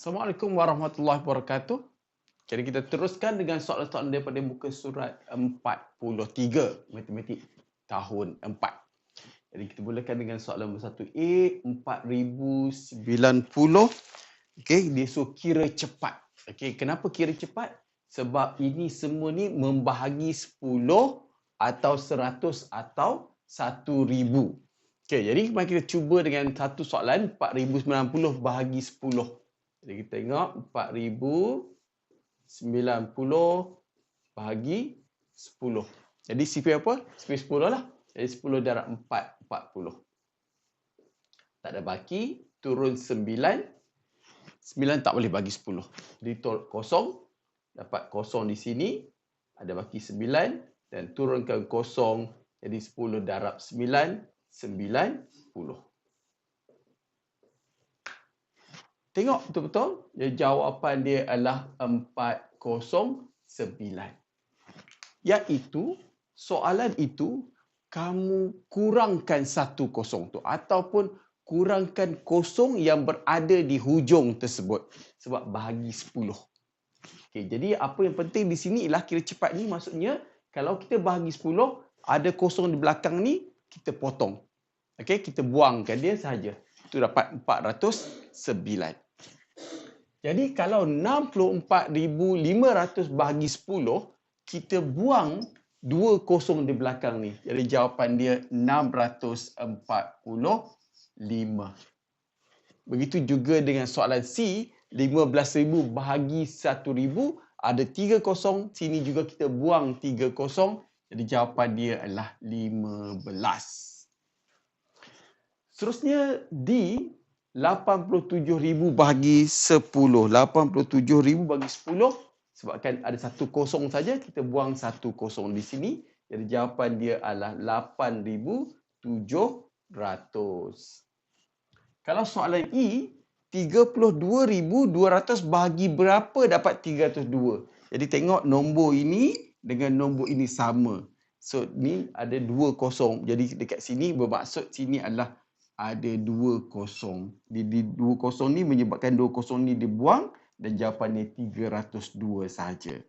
Assalamualaikum warahmatullahi wabarakatuh. Jadi kita teruskan dengan soalan-soalan daripada muka surat 43 matematik tahun 4. Jadi kita mulakan dengan soalan nombor 1A 4090. Okey, dia suruh kira cepat. Okey, kenapa kira cepat? Sebab ini semua ni membahagi 10 atau 100 atau 1000. Okey, jadi mari kita cuba dengan satu soalan 4090 bahagi 10. Jadi kita tengok 4090 bahagi 10. Jadi sifir apa? Sifir 10 lah. Jadi 10 darab 4, 40. Tak ada baki, turun 9. 9 tak boleh bagi 10. Jadi kosong, dapat kosong di sini. Ada baki 9 dan turunkan kosong. Jadi 10 darab 9, 90. Tengok betul-betul. Jawapan dia adalah 409. Iaitu soalan itu kamu kurangkan satu kosong tu ataupun kurangkan kosong yang berada di hujung tersebut sebab bahagi 10. Okay, jadi apa yang penting di sini ialah kira cepat ni maksudnya kalau kita bahagi 10 ada kosong di belakang ni kita potong. Okey, kita buangkan dia sahaja. Itu dapat 409. Jadi kalau 64,500 bahagi 10, kita buang dua kosong di belakang ni. Jadi jawapan dia 645. Begitu juga dengan soalan C, 15,000 bahagi 1,000, ada tiga kosong. Sini juga kita buang tiga kosong. Jadi jawapan dia adalah 15. Seterusnya D 87,000 bahagi 10. 87,000 bagi 10 sebabkan ada satu kosong saja kita buang satu kosong di sini. Jadi jawapan dia adalah 8,700. Kalau soalan E 32,200 bahagi berapa dapat 302? Jadi tengok nombor ini dengan nombor ini sama. So ni ada dua kosong. Jadi dekat sini bermaksud sini adalah ada dua kosong. Di, di dua kosong ni menyebabkan dua kosong ni dibuang dan jawapannya 302 saja.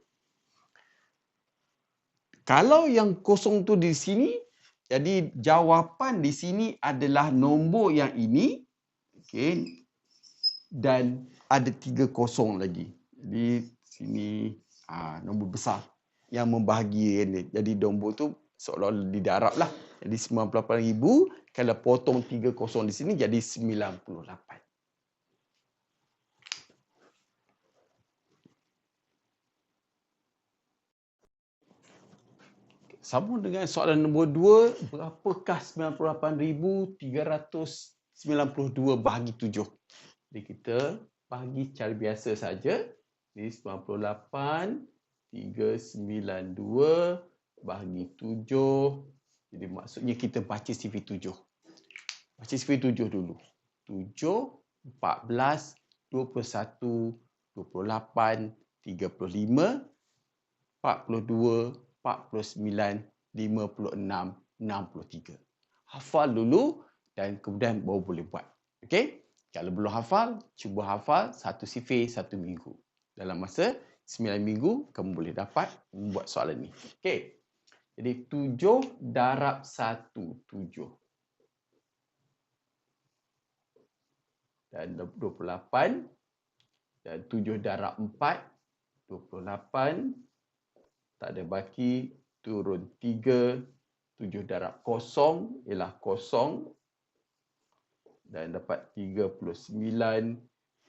Kalau yang kosong tu di sini, jadi jawapan di sini adalah nombor yang ini. Okay. Dan ada tiga kosong lagi. Jadi sini ah, nombor besar yang membahagi ini. Jadi nombor tu seolah-olah di darab lah. Jadi 98,000 kalau potong 30 di sini jadi 98. Sambung dengan soalan nombor 2, berapakah 98,392 bahagi 7? Jadi kita bahagi cara biasa saja. Jadi 98, 392 bahagi 7 jadi maksudnya kita baca CV 7. Baca CV 7 dulu. 7, 14, 21, 28, 35, 42, 49, 56, 63. Hafal dulu dan kemudian baru boleh buat. Okey? Kalau belum hafal, cuba hafal satu CV satu minggu. Dalam masa 9 minggu, kamu boleh dapat membuat soalan ini. Okey? Jadi tujuh darab satu, tujuh. Dan dua puluh lapan. Dan tujuh darab empat, dua puluh lapan. Tak ada baki, turun tiga. Tujuh darab kosong ialah kosong. Dan dapat tiga puluh sembilan.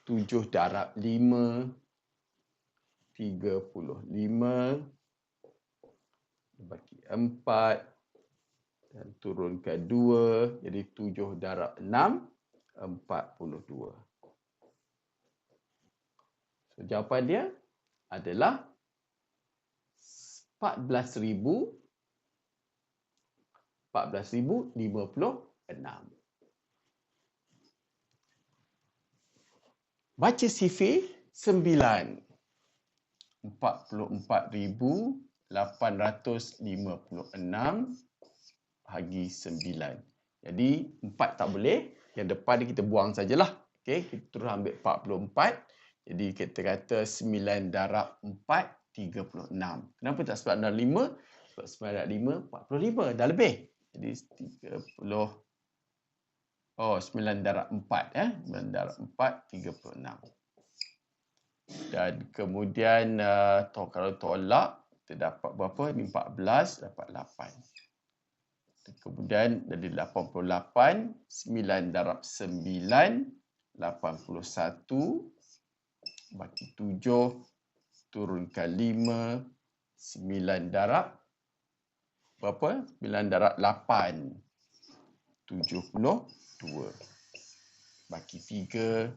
Tujuh darab lima. Tiga puluh lima bagi empat dan turunkan dua jadi tujuh darab enam empat puluh dua. So, jawapan dia adalah empat belas ribu empat belas ribu lima puluh enam. Baca CV sembilan empat puluh empat ribu 856 bagi 9. Jadi 4 tak boleh. Yang depan ni kita buang sajalah. Okey, kita terus ambil 44. Jadi kita kata 9 darab 4, 36. Kenapa tak sebab darab 5? Sebab 9 darab 5, 45. Dah lebih. Jadi 30. Oh, 9 darab 4. Eh? 9 darab 4, 36. Dan kemudian uh, to, kalau tolak, kita dapat berapa? Ini 14, dapat 8. Kemudian dari 88, 9 darab 9, 81, bagi 7, turunkan 5, 9 darab, berapa? 9 darab 8, 72, bagi 3,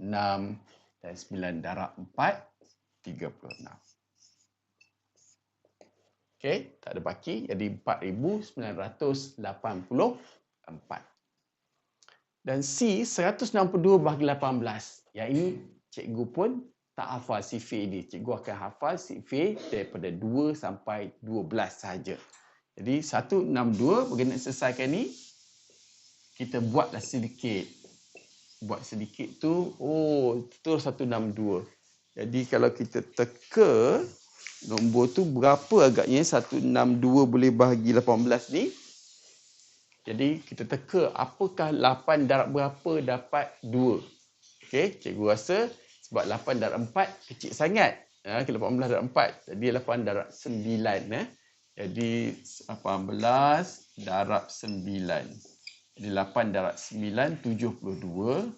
6, dan 9 darab 4, 36. Okey, tak ada baki. Jadi 4,984. Dan C, 162 bagi 18. Yang ini cikgu pun tak hafal sifir ini. Cikgu akan hafal sifir daripada 2 sampai 12 saja. Jadi 162 bagi nak selesaikan ni, kita buatlah sedikit buat sedikit tu oh betul 162 jadi kalau kita teka nombor tu berapa agaknya 162 boleh bahagi 18 ni jadi kita teka apakah 8 darab berapa dapat 2 okey cikgu rasa sebab 8 darab 4 kecil sangat ha, 18 darab 4 jadi 8 darab 9 eh. jadi 18 darab 9 jadi 8 darab 9, 72.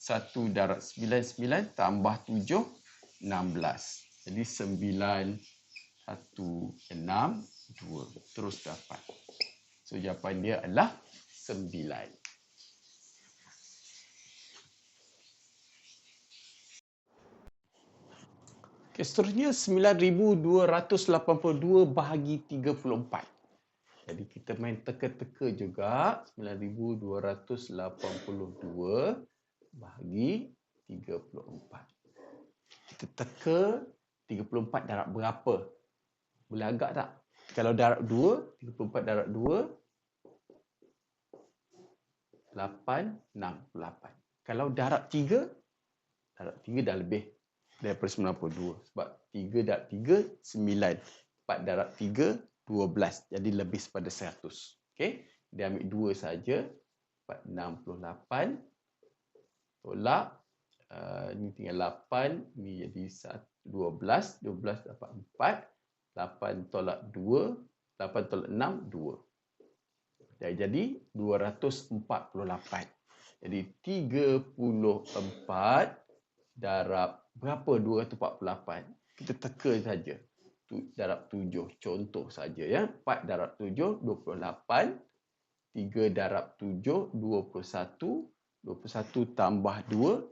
1 darab 9, 9 tambah 7, 16. Jadi 9, 1, 6, 2. Terus dapat. So jawapan dia adalah 9. Okay, seterusnya 9282 bahagi 34. Jadi kita main teka-teka juga 9282 bahagi 34. Kita teka 34 darab berapa? Boleh agak tak? Kalau darab 2, 34 darab 2 8 68. Kalau darab 3 darab 3 dah lebih daripada 92 sebab 3 darab 3 9. 4 darab 3 12. Jadi lebih daripada 100. Okey. Dia ambil 2 saja. 68. Tolak. Uh, ini tinggal 8. Ini jadi 12. 12 dapat 4. 8 tolak 2. 8 tolak 6. 2. Jadi, jadi 248. Jadi 34 darab berapa 248? Kita teka saja darab 7 contoh saja ya 4 darab 7 28 3 darab 7 21 21 tambah 2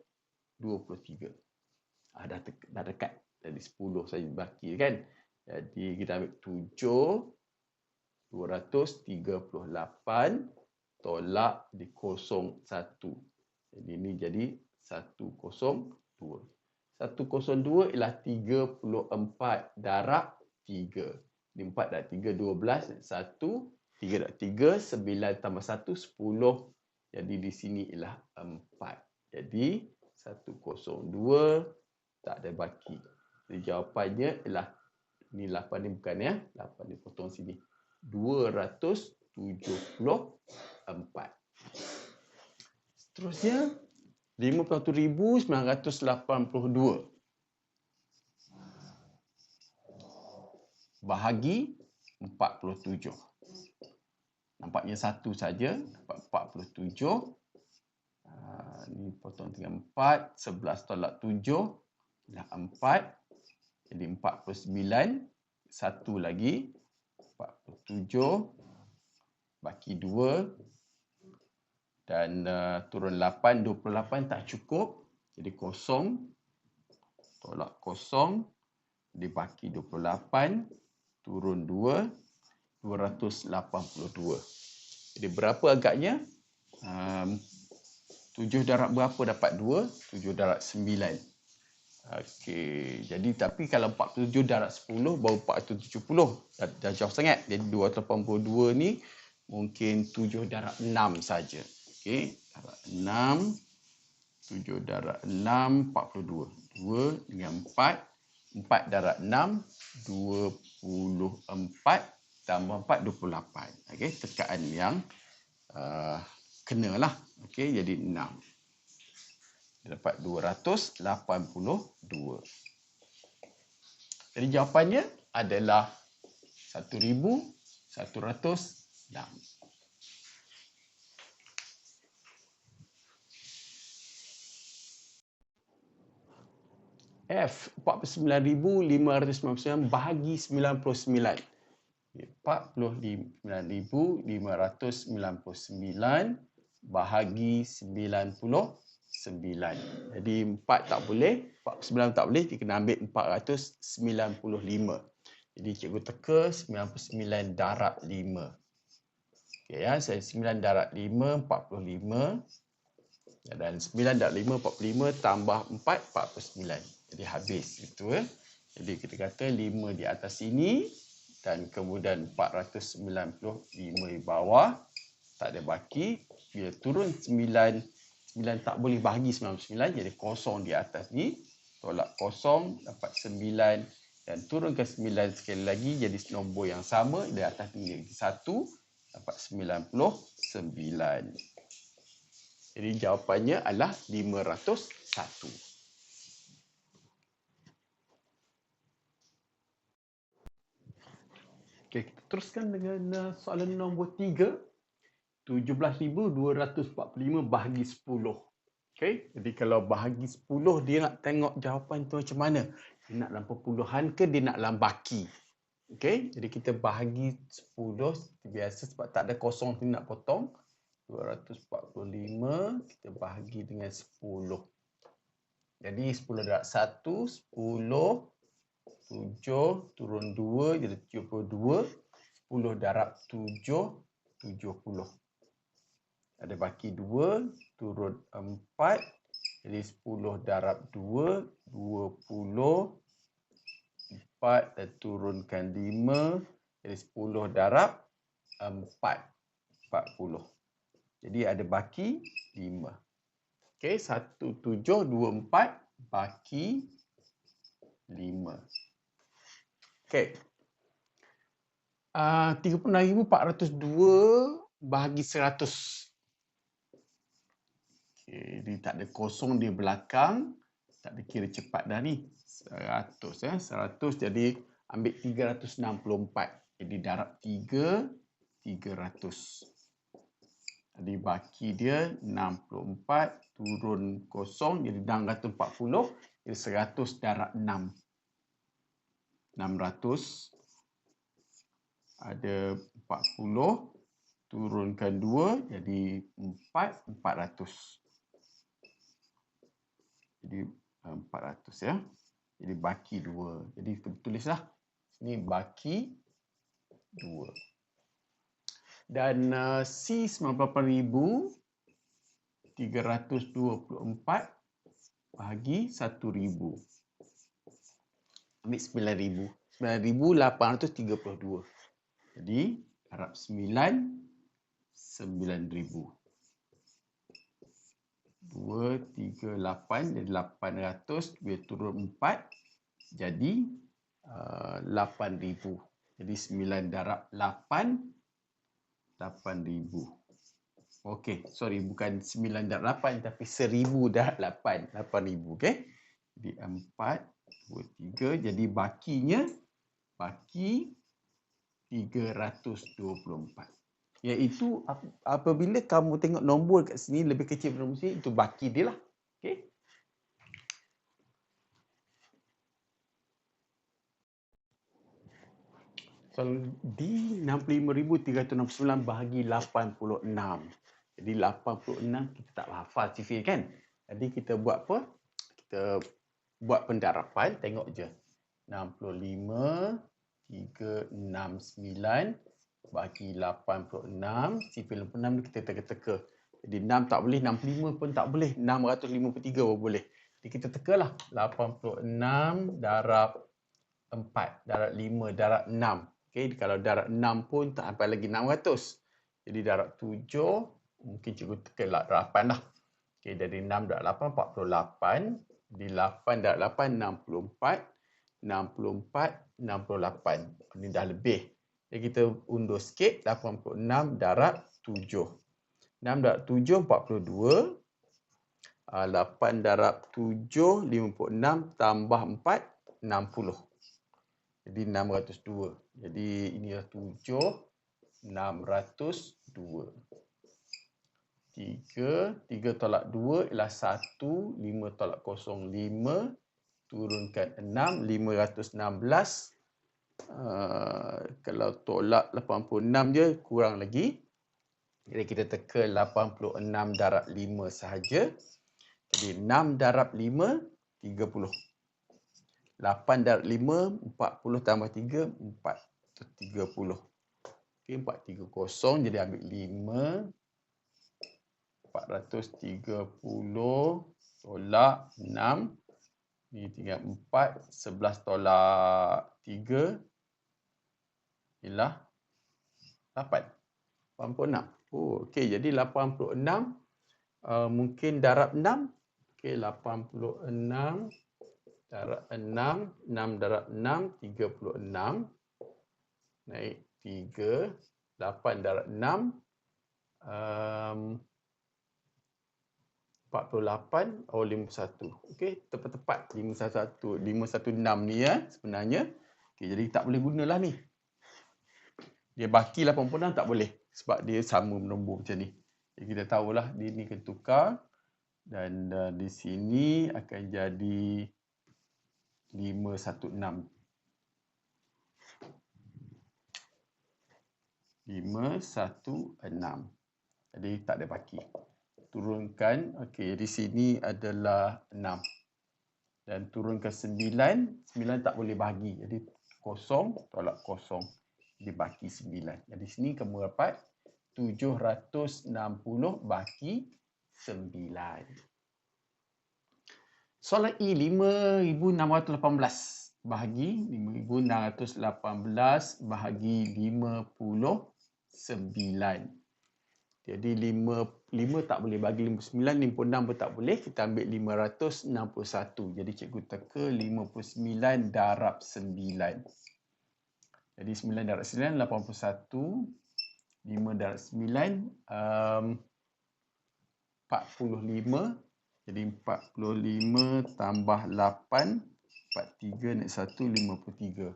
23 ah, dah, dah dekat jadi 10 saja baki kan jadi kita ambil 7 238 tolak di 01 jadi ini jadi 102 102 ialah 34 darab 3. Ini 4 darab 3, 12. 1, 3 darab 3, 9 tambah 1, 10. Jadi di sini ialah 4. Jadi 102 tak ada baki. Jadi jawapannya ialah ni 8 ni bukan ya. 8 ni potong sini. 274. Seterusnya 51,982 bahagi 47. Nampaknya satu saja, dapat 47. Uh, ni potong tinggal 4, 11 tolak 7, dah 4. Jadi 49, satu lagi, 47, baki 2, dan uh, turun 8 28 tak cukup jadi kosong. Tolak kosong dibaki 28 turun 2 282 jadi berapa agaknya? Um, 7 darab berapa dapat 2 7 darab 9 Okey, jadi tapi kalau 47 darab 10 baru 470 dah, dah jauh sangat. Jadi 282 ni mungkin 7 darab 6 saja. Okey, darab 6 7 darab 6, 42. 2 dengan 4. 4 darab 6, 24 tambah 4, 28. Okay, tekaan yang uh, kena lah. Okay, jadi 6. Dapat 282. Jadi jawapannya adalah 1106. F 49599 bahagi 99. 49599 bahagi 99. Jadi 4 tak boleh, 49 tak boleh, kita kena ambil 495. Jadi cikgu teka 99 darab 5. Okey ya, saya 9 darab 5 45 dan 9 darab 5 45 tambah 4 49. Jadi habis itu eh. Jadi kita kata 5 di atas sini dan kemudian 495 di bawah tak ada baki. Bila turun 9 9 tak boleh bahagi 99 jadi kosong di atas ni. Tolak kosong dapat 9 dan turunkan 9 sekali lagi jadi nombor yang sama di atas ni jadi 1 dapat 99. Jadi jawapannya adalah 501. Okey, kita teruskan dengan uh, soalan nombor 3. 17,245 bahagi 10. Okey, jadi kalau bahagi 10 dia nak tengok jawapan tu macam mana? Dia nak dalam perpuluhan ke dia nak dalam baki? Okey, jadi kita bahagi 10 biasa sebab tak ada kosong ni nak potong. 245 kita bahagi dengan 10. Jadi 10 darab 1, 10 7 turun 2 jadi 72 10 darab 7 70 ada baki 2 turun 4 jadi 10 darab 2 20 4 dan turunkan 5 jadi 10 darab 4 40 jadi ada baki 5 okey 1724 baki 5 Okey. Uh, 36,402 bahagi 100. Okey, dia tak ada kosong di belakang. Tak ada kira cepat dah ni. 100 ya. 100 jadi ambil 364. Jadi darab 3, 300. Jadi baki dia 64 turun kosong jadi 640. Jadi 100 darab 6. 600 ada 40 turunkan 2 jadi 4 400 jadi 400 ya jadi baki 2 jadi tulislah sini baki 2 dan uh, C 98000 324 bahagi 1000 ambil 9000. 9832. Jadi harap 9 9000. 2 3 8 jadi 800 dia turun 4 jadi uh, 8000. Jadi 9 darab 8 8000. Okey, sorry bukan 9 darab 8 tapi 1000 darab 8 8000 okey. Jadi 4 dua, tiga. Jadi bakinya, baki 324. Iaitu apabila kamu tengok nombor kat sini lebih kecil daripada nombor itu baki dia lah. Okay. So, di 65,369 bahagi 86. Jadi 86 kita tak hafal sifir kan? Jadi kita buat apa? Kita buat pendarapan tengok je 65 369 bagi 86 sifil 86 kita teka-teka jadi 6 tak boleh 65 pun tak boleh 653 pun boleh jadi kita tekalah 86 darab 4 darab 5 darab 6 okey kalau darab 6 pun tak sampai lagi 600 jadi darab 7 mungkin cikgu tekan lah 8 lah Okey, dari 6 darab 8, 48. Di 8 darab 8, 64. 64, 68. Ini dah lebih. Jadi kita undur sikit, 86 darab 7. 6 darab 7, 42. 8 darab 7, 56 tambah 4, 60. Jadi 602. Jadi ini adalah 7, 602. 3, 3 tolak 2 ialah 1, 5 tolak 0, 5. Turunkan 6, 516. Uh, kalau tolak 86 je kurang lagi. Jadi kita teka 86 darab 5 sahaja. Jadi 6 darab 5, 30. 8 darab 5, 40 tambah 3, 4. 30. Okey, 430. Jadi ambil 5. 430 tolak 6. Ni tinggal 4. 11 tolak 3. Ialah 8. 86. Oh, okey. Jadi 86 uh, mungkin darab 6. Okey, 86 darab 6. 6 darab 6, 36. Naik 3. 8 darab 6. Um, 48 oh 51. Okey, tepat-tepat 511 516 ni ya sebenarnya. Okey, jadi tak boleh gunalah ni. Dia baki 86 tak boleh. Sebab dia sama nombor macam ni. Jadi kita tahulah dia ni kena tukar. Dan uh, di sini akan jadi 516 516 jadi tak ada baki. Turunkan. Okey di sini adalah 6 dan turunkan 9 9 tak boleh bagi. Jadi kosong tolak kosong dibaki 9 jadi sini kamu dapat 760 baki 9. Soalan E 5618 bahagi 5618 bahagi 59. Jadi 5 5 tak boleh bagi 59, 56 pun tak boleh. Kita ambil 561. Jadi cikgu teka 59 darab 9. Jadi 9 darab 9 81. 5 darab 9 um, 45 jadi 45 tambah 8 43 naik 1 53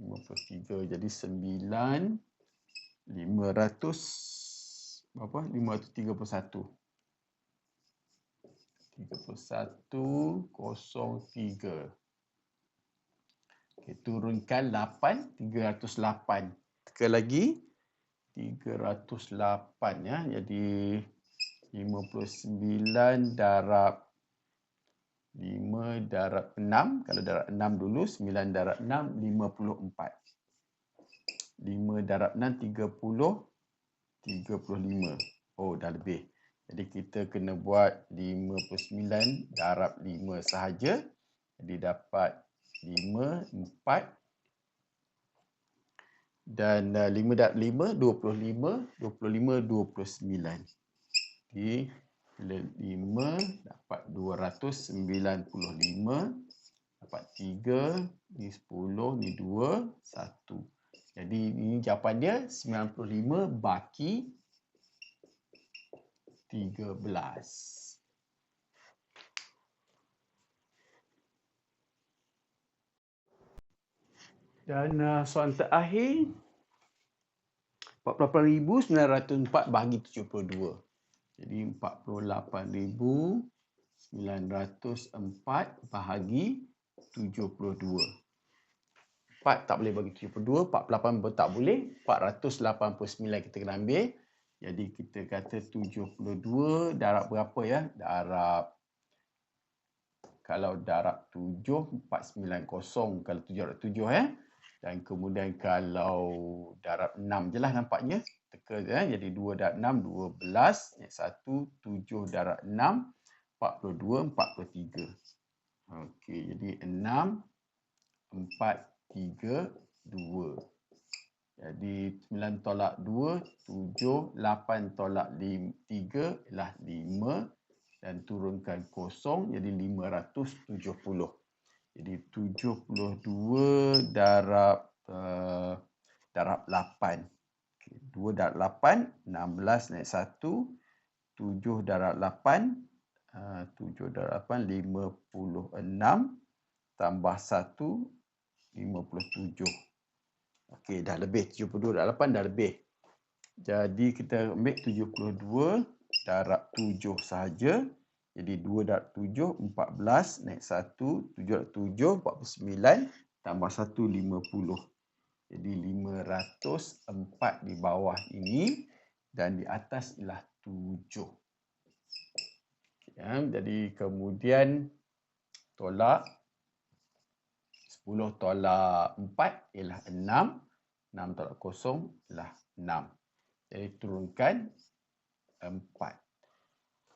53 jadi 9 500 berapa? 531 31 03 okay, turunkan 8 308 sekali lagi 308 ya jadi 59 darab 5 darab 6. Kalau darab 6 dulu, 9 darab 6, 54. 5 darab 6, 30, 35. Oh, dah lebih. Jadi kita kena buat 59 darab 5 sahaja. Jadi dapat 5, 4. Dan 5 darab 5, 25. 25, 29. Jadi bila 5 dapat 295 dapat 3 ni 10 ni 2 1. Jadi ini jawapan dia 95 baki 13. Dan uh, soalan terakhir 48,904 bahagi 72. Jadi 48,904 bahagi 72. 4 tak boleh bagi 72, 48 pun tak boleh. 489 kita kena ambil. Jadi kita kata 72 darab berapa ya? Darab kalau darab 7 490 kalau 7 darab 7 ya. Dan kemudian kalau darab 6 je lah nampaknya teka je, eh. jadi 2 darab 6, 12. Yang satu, 7 darab 6, 42, 43. Okey, jadi 6, 4, 3, 2. Jadi 9 tolak 2, 7, 8 tolak 3 ialah 5, dan turunkan kosong jadi 570. Jadi 72 darab uh, darab 8. Okay, 2 darab 8, 16 naik 1. 7 darab 8, uh, 7 darab 8, 56. Tambah 1, 57. Okey, dah lebih. 72 darab 8 dah lebih. Jadi kita ambil 72 darab 7 sahaja. Jadi 2 darab 7, 14. Naik 1, 7 darab 7, 49. Tambah 1, 50. Jadi 504 di bawah ini. Dan di atas ialah 7. Ya, jadi kemudian tolak 10 tolak 4 ialah 6. 6 tolak kosong ialah 6. Jadi turunkan 4.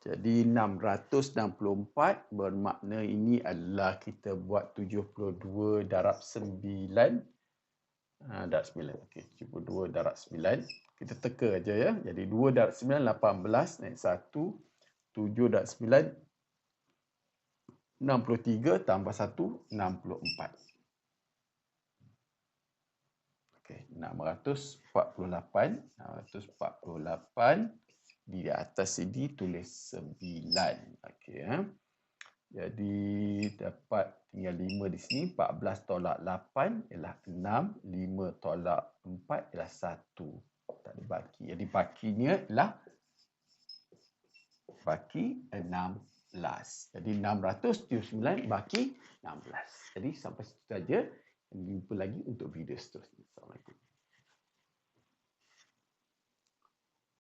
Jadi 664 bermakna ini adalah kita buat 72 darab 9. Ha, darab 9. Okey, 72 darab 9. Kita teka aja ya. Jadi 2 darab 9, 18. Naik 1. 7 darab 9. 63 tambah 1, 64. Okey, 648. 648 di atas sini tulis 9. Okey ya. Jadi dapat tinggal 5 di sini. 14 tolak 8 ialah 6. 5 tolak 4 ialah 1. Tak ada baki. Jadi bakinya ialah baki 16. Jadi 679 baki 16. Jadi sampai situ saja. Jumpa lagi untuk video seterusnya.